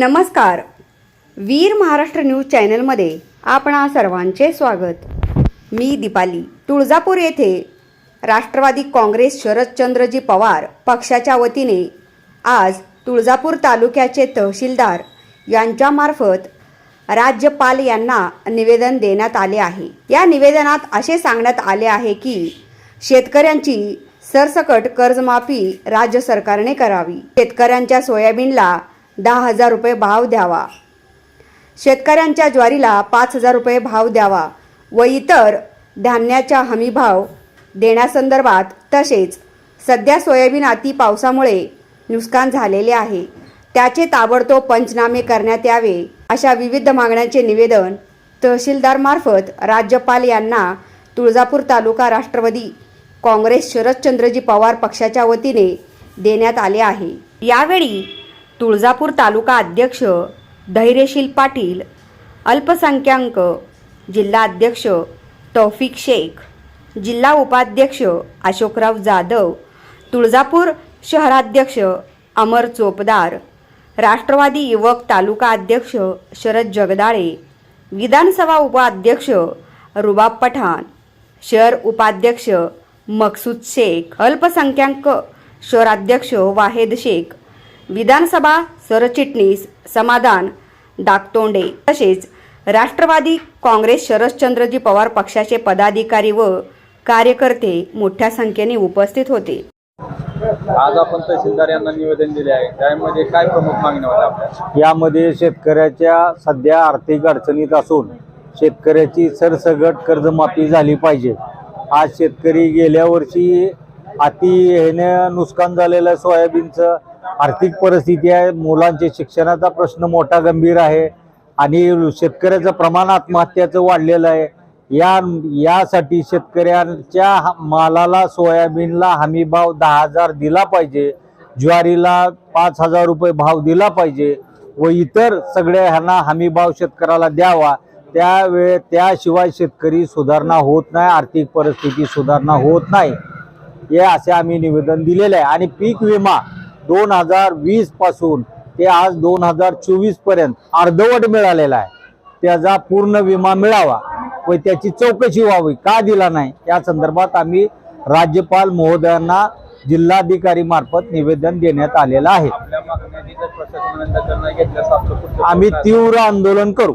नमस्कार. वीर महाराष्ट्र न्यूज चॅनलमध्ये आपणा सर्वांचे स्वागत. मी दीपाली. तुळजापूर येथे राष्ट्रवादी काँग्रेस शरदचंद्रजी पवार पक्षाच्या वतीने आज तुळजापूर तालुक्याचे तहसीलदार यांच्यामार्फत राज्यपाल यांना निवेदन देण्यात आले आहे. या निवेदनात असे सांगण्यात आले आहे की शेतकऱ्यांची सरसकट कर्जमाफी राज्य सरकारने करावी. शेतकऱ्यांच्या सोयाबीनला दहा हजार रुपये भाव द्यावा. शेतकऱ्यांच्या ज्वारीला पाच हजार रुपये भाव द्यावा व इतर धान्याच्या हमीभाव देण्यासंदर्भात तसेच सध्या सोयाबीन अति पावसामुळे नुकसान झालेले आहे. त्याचे ताबडतोब पंचनामे करण्यात यावे अशा विविध मागण्यांचे निवेदन तहसीलदारमार्फत राज्यपाल यांना तुळजापूर तालुका राष्ट्रवादी काँग्रेस शरदचंद्रजी पवार पक्षाच्या वतीने देण्यात आले आहे. यावेळी तुळजापूर तालुका अध्यक्ष धैर्यशील पाटील अल्पसंख्याक जिल्हा अध्यक्ष तौफिक शेख जिल्हा उपाध्यक्ष अशोकराव जाधव तुळजापूर शहराध्यक्ष अमर चोपदार राष्ट्रवादी युवक तालुका अध्यक्ष शरद जगदाळे विधानसभा उपाध्यक्ष रुबाब पठाण शहर उपाध्यक्ष मकसूद शेख अल्पसंख्याक शहराध्यक्ष वाहेद शेख विधानसभा सरचिटणीस समाधान डाकतोंडे तसेच राष्ट्रवादी काँग्रेस शरदचंद्रजी पवार पक्षाचे पदाधिकारी व कार्यकर्ते मोठ्या संख्येने उपस्थित होते. आज आपण तहसीलदार यांना निवेदन दिले आहे. त्यामध्ये काय प्रमुख मागण्या होत्या आपल्या? यामध्ये शेतकऱ्याच्या सध्या आर्थिक अडचणीत असून शेतकऱ्याची सरसगट कर्जमाफी झाली पाहिजे. आज शेतकरी गेल्या वर्षी अति ह्याने नुकसान झालेलं सोयाबीनचं आर्थिक परिस्थिती आहे मुलांचे शिक्षणाचा प्रश्न मोठा गंभीर आहे आणि शेतकऱ्याचं प्रमाण आत्महत्याचं वाढलेलं आहे. या यासाठी शेतकऱ्यांच्या मालाला सोयाबीनला हमी भाव दहा हजार दिला पाहिजे ज्वारीला पाच हजार रुपये भाव दिला पाहिजे व इतर सगळ्या ह्यांना हमी भाव शेतकऱ्याला द्यावा. त्यावेळे त्याशिवाय शेतकरी सुधारणा होत नाही आर्थिक परिस्थिती सुधारणा होत नाही. हे असे आम्ही निवेदन दिलेले आहे. आणि पीक विमा दोन हजार वीसपासून ते आज दोन हजार चोवीसपर्यंत अर्धवट मिळालेला आहे. त्याचा पूर्ण विमा मिळावा व त्याची चौकशी व्हावी का दिला नाही? या संदर्भात आम्ही राज्यपाल महोदयांना जिल्हाधिकारी मार्फत निवेदन देण्यात आलेलं आहे. आम्ही? तीव्र आंदोलन करू.